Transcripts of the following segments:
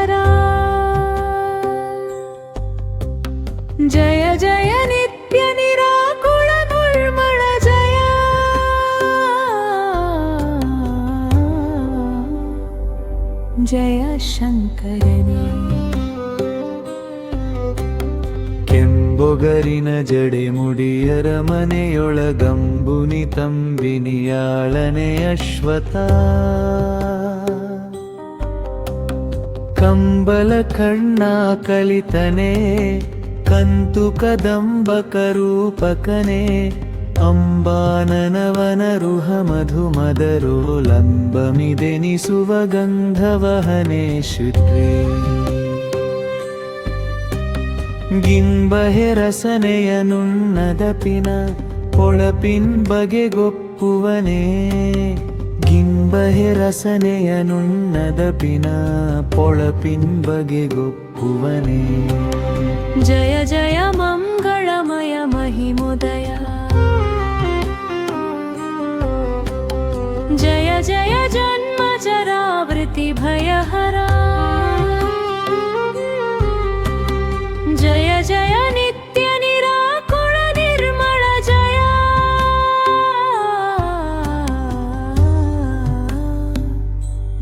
मृतिभयहरा जय जय नित्य निराकुल निर्मल जय जय शङ्करने ಕೆಂಬೊಗರಿನ ಜಡೆ ಮುಡಿಯರ ಮನೆಯೊಳಗಂಬುನಿ ತಂಬಿನಿಯಾಳನೆ ಅಶ್ವಥ ಕಂಬಲ ಕಣ್ಣ ಕಲಿತನೆ, ಕಂತು ಕದಂಬಕ ರೂಪಕನೆ ಅಂಬಾನನವನ ರುಹ ಮಧು ಮದರೋಲಂಬಮಿದೆನಿಸುವ ಗಂಧವಹನೆ ಶುದ್ರೇ. ಗಿಂಬಹೆರಸನೆಯ ನುಣ್ಣದ ಪಿನ ಪೊಳಪಿನ್ ಬಗೆಗೊಪ್ಪುವನೇ. ಗಿಂಬಹೆರಸನೆಯ ನುಣ್ಣದ ಪಿನ ಪೊಳಪಿನ್ ಬಗೆಗೊಪ್ಪುವನೇ.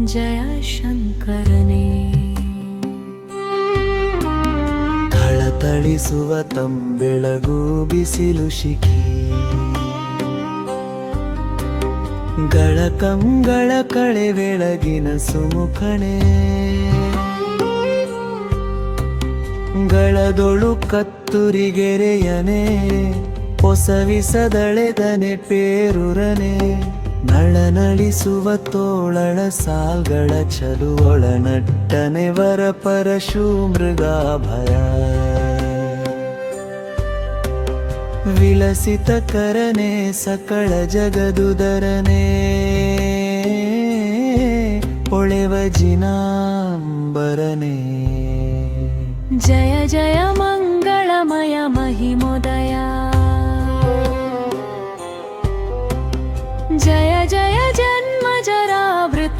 ಜಯಶಂಕರನೇ ಥಳಥಳಿಸುವ ತಂಬೆಳಗು ಬಿಸಿಲು ಶಿಖಿ. ಗಳಕಂಗಳ ಕಳೆ ಬೆಳಗಿನ ಸುಮುಖಣೆ ಗಳದೊಳು ಕತ್ತುರಿಗೆರೆಯನೆ ಹೊಸವಿಸದಳೆದನೆ ಪೇರುರನೆ. ನಳನಳಿಸುವ ತೋಳಳ ಸಾಗಳ ಚಲುವೊಳ ನಟ್ಟನೆ ವರ ಪರಶು ಮೃಗಾಭಯ ವಿಲಸಿತ ಕರನೆ ಸಕಳ ಜಗದುದರನೆ. ಪೊಳೆವ ಜಿನಾಂಬರನೆ. ಜಯ ಜಯ ಮಂಗಳಮಯ ಮಹಿಮೋದಯ.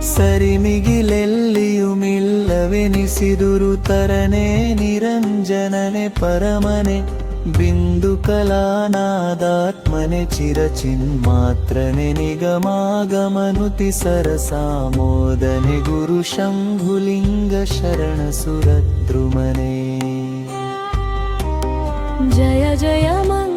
ಸರಿಮಿಗಿಲೆಲ್ಲಿಯುಮಿಲ್ಲವೆನಿಸಿದುರು ತರನೆ ನಿರಂಜನನೆ ಪರಮನೆ, ಬಿಂದು ಕಲಾನಾದಾತ್ಮನೆ, ಚಿರಚಿನ್ಮಾತ್ರನೆ ನಿಗಮಾಗಮನುತಿ ಸರಸಾಮೋದನೆ ಗುರು ಶಂಭುಲಿಂಗ ಶರಣ ಸುರದ್ರುಮನೆ. ಜಯ ಜಯ ಮಂಗ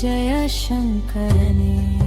जय शङ्करने